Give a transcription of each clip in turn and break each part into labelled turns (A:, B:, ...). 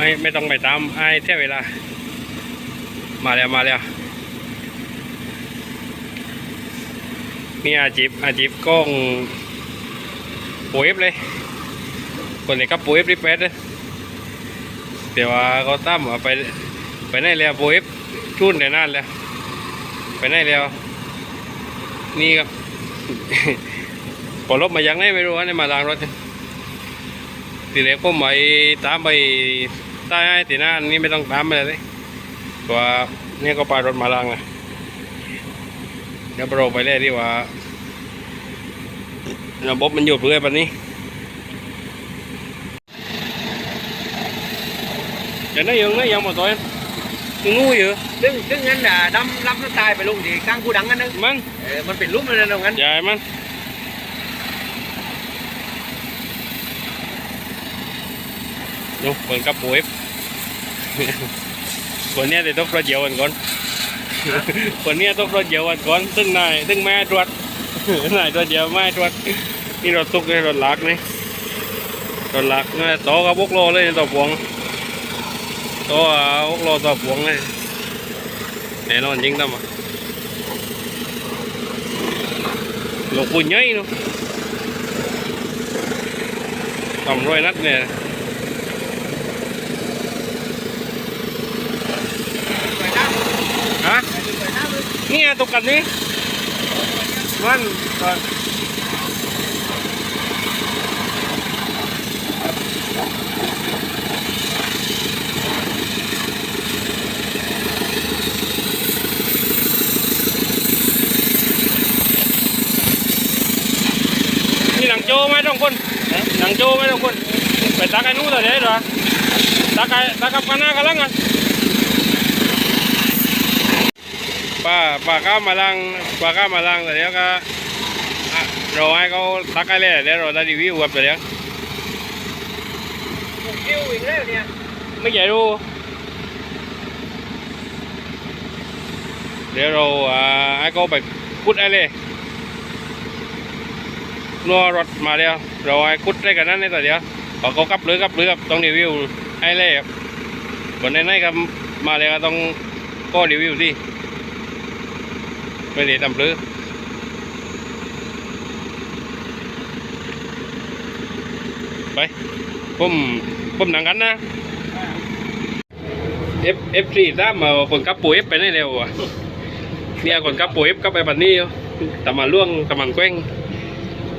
A: ไม่ไม่ต้องไปตามไอ้เท่เวลา มาแล้วมาแล้วนี่อาจีบอาจีบกล้องปุ๋ยบเลยคนนี้ก็ปุ๋ยบรีเฟสเลยเดี๋ยวว่าเขาตั้มว่าไปไปไหนแล้วปุ๋ยบชุนแต่นั่นแล้วไปไหนแล้ว นี่ครับพอรถมายังไงไม่รู้ว่าเนี่ยมาล้างรถเนี่ยทีแรกผมไปตามไป ใต้ตีหน้านี่ไม่ต้องตามไปเลยเพราะว่าเนี่ยก็ปารถมาล้างนะเดี๋ยวเราไปเลยดีกว่าระบบมันอยู่เพื่อปันนี้จะได้ยังไงยังหมดตัวเองยังงูอยู่
B: ซึ่งซึ่งงั้นอะดำรับน้ำตายไปลงที่กลางกูดังกันนึง
A: มัน
B: เออมันเป็นลุ่มเลยนะตรงนั้น
A: ใหญ่มันดูเปิดกระปุก คนเนี้ยจะต้องรถเดียวกันก่อนคนเนี้ยต้องรถเดียวกันก่อนซึ่งนายซึ่งแม่ตรวจนายตัวเดียวแม่ตรวจนี่รถตุกนี่รถหลักนี่รถหลักนี่ต่อกับพวกโลเลยต่อพวงต่อพวกโลต่อพวงเลยแน่นอนจริงตั้มอะหลวงปู่ใหญ่เนาะทำร้อยนัดเนี่ย
B: ไปน้ำ
A: ฮะ
B: ไป น้ำเลย
A: นี่ตกกันนี่มันก็นี่หนังโจไหมต้องคนหนังโจไหมต้องคนไปตักไอ้นู้นแต่เดี๋ยวเหรอตักไอ้ตักกับกันหน้ากันลังอะป้าป้าข้ามมาลังป้าข้ามมาลังแต่เดี๋ยวก็อะเราให้เขาตักให้เลยเดี๋ยวเราได้รีวิวครับแต่เดี๋ยว
B: คิวอีกแล้วเนี่ย
A: ไม่ใหญ่รู้เดี๋ยวเราอ่าให้เขาไปคุดให้เลยนัวรถมาเดียวเราให้คุดได้กันนั้นเลยแต่เดี๋ยวพอเขากลับหรือกลับหรือครับต้องรีวิวให้เลยครับคนในๆก็มาเลยก็ต้องก็รีวิวสิ ไม่ได้ทำหรือไปผมผมหนังกันนะ F F สี่ตามมาคนกับปุ๋ย F ไปได้เร็วอะเนี่ยคนกับปุ๋ย F ก็ไปบันนี้อยู่ตะมันล่วงตะมันแกว้ง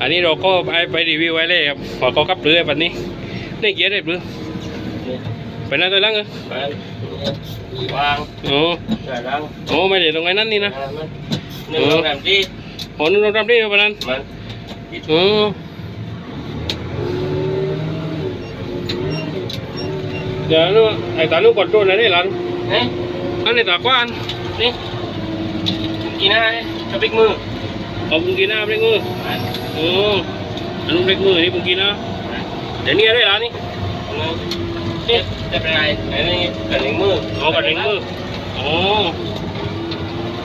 A: อันนี้เราก็ไปไปรีวิวไว้เลยครับพอเขากับเรือบันนี้นี่เกียร์ได้หรือไปหน้าตัวหลังเหรอ
B: วาง
A: โอ้
B: ใส่รัง
A: โอ้ไม่ได้ตรงไหนนั่นนี่นะ
B: หนึ่งสองสามสี่
A: โอ้นึกเราทำได้ปะนั้น
B: มัน
A: โอ้เดี๋ยวนู้นไอ้ตานู้นกดโดนอะไรได้หลัน
B: เอ๊ะ
A: อันนี้ตากว้าน
B: นี่กี่หน้าจะปิกมือ
A: เอาปุงกินน้ำเล็กมือโอ้อันนู้นเล็กมือนี่ปุงกินนะเดี๋ยวนี้ได้หลันนี่
B: นี่จะเป็นไรไหนนี่กันหนึ่งมือ
A: เอากับเล็กมือโอ้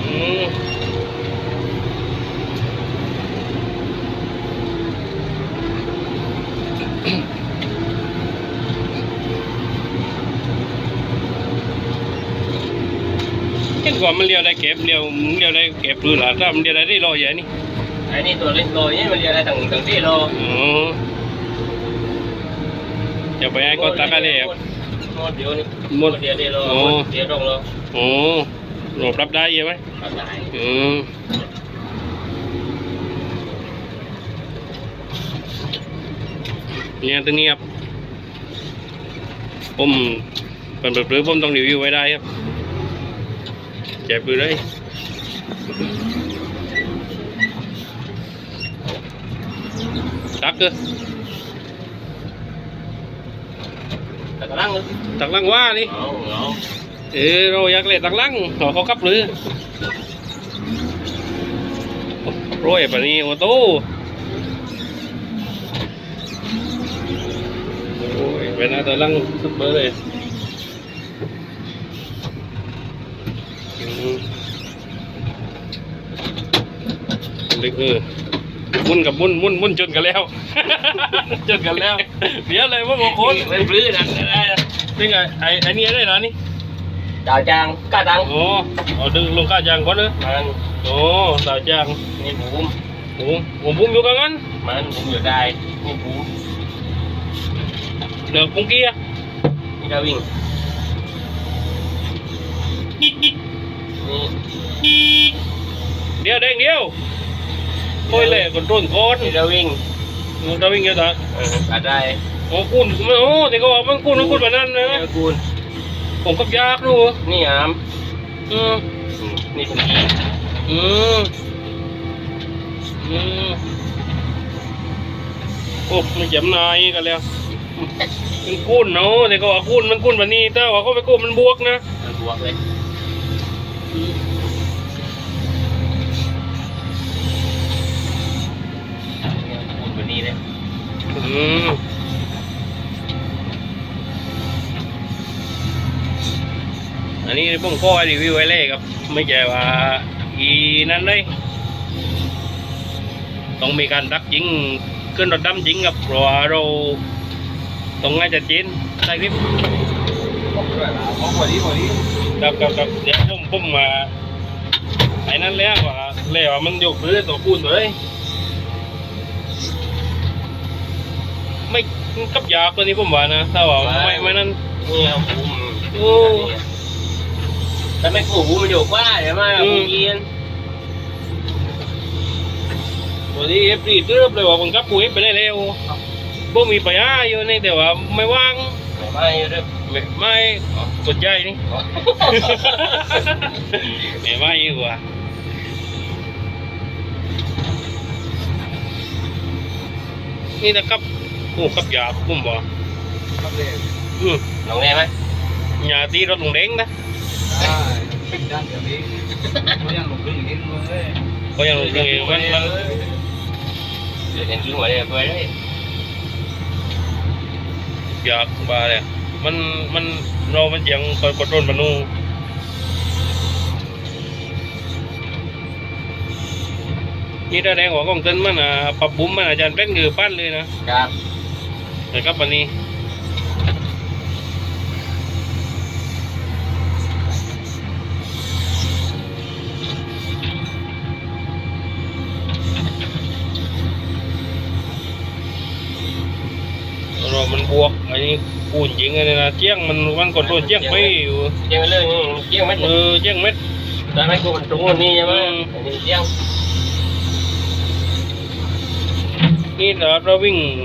A: อืม เห็นว่ามันเลี้ยวได้เก็บเลี้ยวเลี้ยวได้เก็บปืนหล่ะถ้ามันเลี้ยวได้ได้รอใหญ่นี่
B: ไอ้นี่ตัวเล็กโลนี่มันเรียกอะไรต่างต่างที่โล
A: อ๋อจะไปให้ก็ตักอะไรครับ
B: หมดเดียวนี่
A: หมด
B: เดียวเดียวโล
A: โอ้
B: เดียวตรงโล
A: โอ้โหลบรับได้ใช่ไหม
B: ตัดสาย
A: อืมเนี่ยตรงนี้ครับผมเป็นเปลือผมต้องรีวิวไว้ได้ครับ เจ็บไปเลยตักเกอ
B: ตัดกระลังเลย
A: ตักลังว่านี่
B: เอาเอา
A: เออเราอยากเล่นตักลังเขาเขากับหรือโรยปะนี่โอ้โตโอ้ยเป็นอะไรลังซุปเปอร์เลยอืมเล็กเออมุ่นกับมุ่นมุ่นมุ่นจนกันแล้ว จนกันแล้ว เดี๋ยวเลยว่าบอกคน
B: มันปลื้มนะ
A: นี่ไงไอ้ไอ้นี่ได้เหรอนี่
B: ดาวจางกาตัง
A: โอ้เอาดึงลงก้าจางก่อนเนอะ
B: มัน
A: โอ้ดาวจาง
B: นี่บูม
A: โอ้ผมบุ้มอยู่กับงั้น
B: มันบูมอยู่ได้นี่บูม
A: เดือกกุ้งกี้อะ
B: นี่ดาวิ่ง
A: เดี๋ยวเด้งเดียวโอ้ยเลยคนต้นก้อน
B: นี่ดาวิ่ง
A: มันจะวิ่งเยอะต่อ
B: เออกาได้
A: โอ้คุณโอ้แต่ก็บอกมันคุณมันคุณแบบนั้นนะ
B: นี่กูล
A: ผมกับยากดู
B: นี่อาม
A: อืม
B: นี่คุณกี
A: อืมอืมโอ้มันจำนายกันแล้วมันกุ้นเนาะแต่ก็ว่ากุ้นมันกุ้นแบบนี้แต่ว่าเขาไปกุ้นมันบวกนะ
B: มันบวกเลย
A: มอันนี้ผมก็รีวิวไว้เลยครับ ไม่ใช่ว่าอีนั้นเลยต้องมีการดักยิงขึ้นรถดำจริงครับเพราะว่าเราต้องง่ายจะจีนใส่คลิป
B: ของพอดีพอดี
A: ครับครับครับเดี๋ยวผมผมมาไอ้นั่นแล้วว่าแล้วว่ามันยกพื้นตัวคูณตัวเลย ไม่กับยากตัวนี้ผมว่านะถ้าว่าไม่ไม่นั่น
B: นี่เอาบูม
A: โอ้
B: แต่ไม่กูบูมมันอยู่กว่าเดี๋ยวมาบูมยีน
A: ตัวนี้เอฟรีเติบเลยว่าผมกับปุ๋ยไปได้เร็วบ่มีปัญหาอยู่นี่แต่ว่าไม่ว่าง
B: ไม่เรื่อง
A: ไม่ไม่กดใจนี่ไม่ไม่ดีกว่านี่นะครับ โอ้กับยาผมบอกอืม
B: ลงได้ไหม
A: ยาตีรถลงเด้งนะ
C: ด้านเดี๋ยวนี้เขายังหลงเรื่องอย่างนี้เลย
A: ก็ยังลงเองมันมัน
B: เดี๋ยวเห็นขึ้นมาเลยไปเลย
A: อยากบาเลยมันมันเรามันยังคอยกดรนมันนูนี่ถ้าแดงหัวของเต้นมันอะปรับบุ้มมันอาจารย์เป็นคือปั้นเลยนะครับ แต่ครับวันนี้เรามันบวกอันนี้ปูนยิงอะไรนะเจี้ยงมันมันกดโดนเจี้ยงไม่อยู่
B: เจียงเรื่องนี้เจียงไม่
A: เออเจี้ยงเม็ด
B: ตอนไม่กูมันตรงนี้ใช่ไหมอันนี้เจียง
A: นี่เราเราวิ่งไกลกว่ากันใช่ไหม
B: ตัวเองแต่ตัวเองมัน
A: อืม
B: มันดำด้ามเลยระวัง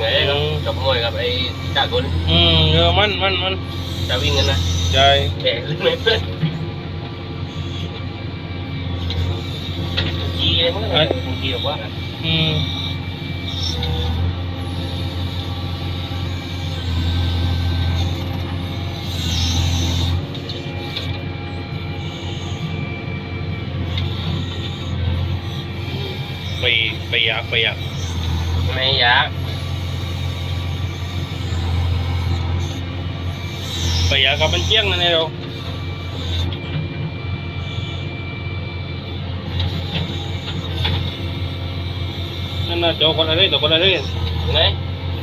B: ไงกับมวยกับไอ้จ่ากุน
A: อืมเออมันมันมัน
B: จะวิ่งกันนะ
A: ใจ
B: แต่ขึ้นไม่เพื่อ
A: ไปอยากไปอยาก
B: ไม่อยาก
A: ไปอยากกับมันเจี้ยงนั่นเองเรานั่นน่ะโจกคนอะไรตัวคนอะไร
B: ไง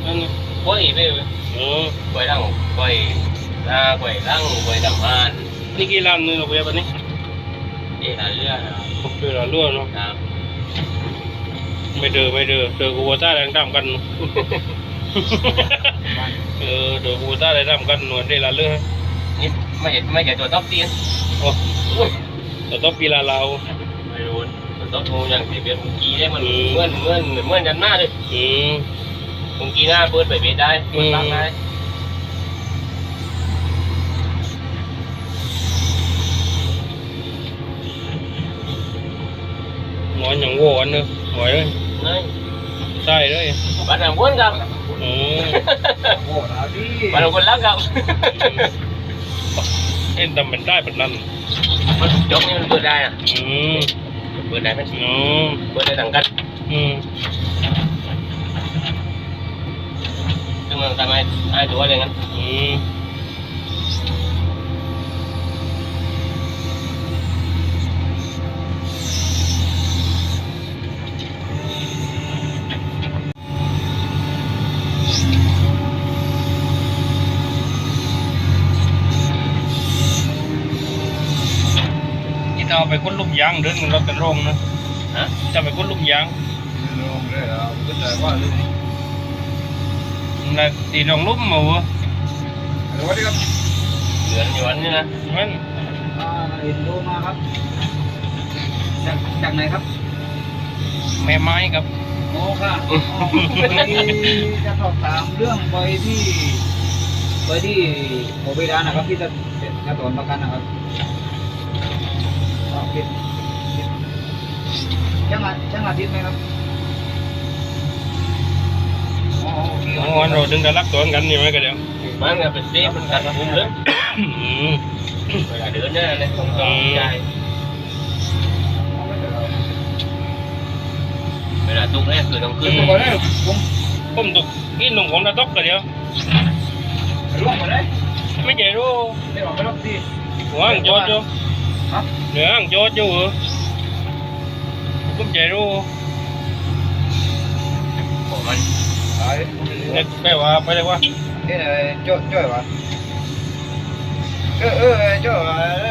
A: นั่นน่ะ
B: quay về
A: เออ
B: quay đằng quay ra quay lăng quay đằng an
A: นี่กี่ลำนึงเราไปแบบนี้
B: để là lừa
A: ผมเจอเราล่วเนาะ
B: à
A: ไม่เดือไม่เดือเดือกูว่าต้าแรงดำกัน เออเดือกูว่าต้าแรงดำกันหนวดได้ละเรื่อง
B: นี่ไม่เห็นไม่เห็นตัวท็อปตีน
A: โอ้
B: อุ้ย
A: แต่ต้องปีลาเรา
B: ไม่รู้ตัวท็อปงูอย่างที่เป็นมุงกีได้มันเหมือนเหมือนเหมือนกันมากเลย
A: อืม
B: มุงกีหน้าเปิดไปเบ็ดได้เปิดตั้งได้
A: หมอนอย่างโว้อันเนอะหอยเลย
B: นี่
A: ใช่เลย
B: bạn làm quân gặp
A: อืม
C: โอ้โหแล้วดิ
B: bạn làm quân lắc gặp
A: เอ็นทำเป็นได้แบบนั้น
B: มันจบนี่มันเปิดได้อะ
A: อืม
B: เปิดได้ไหม
A: อืม
B: เปิดได้ต่างกัน
A: อืม
B: ซึ่งมันทำให้ไอ้ตัวอะไรงั้น
A: อืม ไปก้นลุมยางเดินรถกันโรงนะ
B: ฮะ
A: จะไปก้นลุมยาง
C: ลงเลยเราก็จะว่าเรื่องนี้
A: là thì đồng lúc mà vừa
C: สวัสดีครับ
B: เดือนอยู่วันนี้นะ
A: mình
C: อ่าเห็นโทรมาครับจากจากไหนครับ
A: mẹ mai gặp
C: โอ้ค่ะจะสอบถามเรื่องใบที่ใบที่โมบิดานะครับที่จะจะถอนประกันนะครับอ๋อ ผิดผิดช่างอาช่างอาทิตย์ไหมครับอ๋อโอเค
A: Ồ, anh rồi đừng đã lắc tuổi anh gì mấy cái đều
B: มันก็เป็นเซฟมันกันคุ้มเลย
A: Ừ.
B: เวลาเดินเนี่ยนะต้องต้องใจเวลาตุกเนี่ยคือต้อง
C: ขึ้
B: ขึ้
C: น
B: น
C: มาได้ผม
A: Không tục cái nồng còn đã tóc rồi đều
C: ร่วงมาได้
A: mấy chạy đó
C: ไม่ออกไปรอบที่
A: Ủa ăn cho cho
C: ครับ
A: nữa ăn cho cho vừa cũng chạy đó
B: ของมัน
C: ตาย
A: Nè, cái bà phải đây quá
C: นี่ไหนจ้อยจ้อย วะเออเออจ้อยอะไร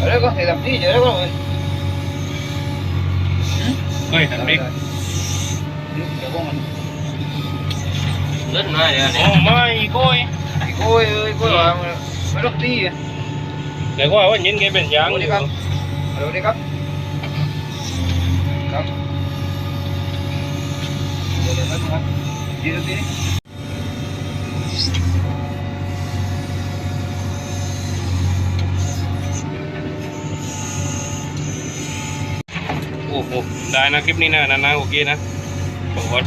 C: อะไรก็เห็นแบบนี้เจอแล้วก็เลย
A: ơi thằng đi
C: เดี๋ยวพวกมั น
B: เลื่อนมาเดี๋ยวนี้
A: Ồ, mai coi
C: โอ้ยเอ้ยก็ว่าไม่รอบที่
A: để qua có nhìn cái bên dáng
C: Ủa, đi con. ฮัลโหลดีครับครับเดี๋ยวเดี๋ยวนะครับยืนตรงนี้
A: โอ้โหได้นะคลิปนี้นะนานๆโอเคนะขอ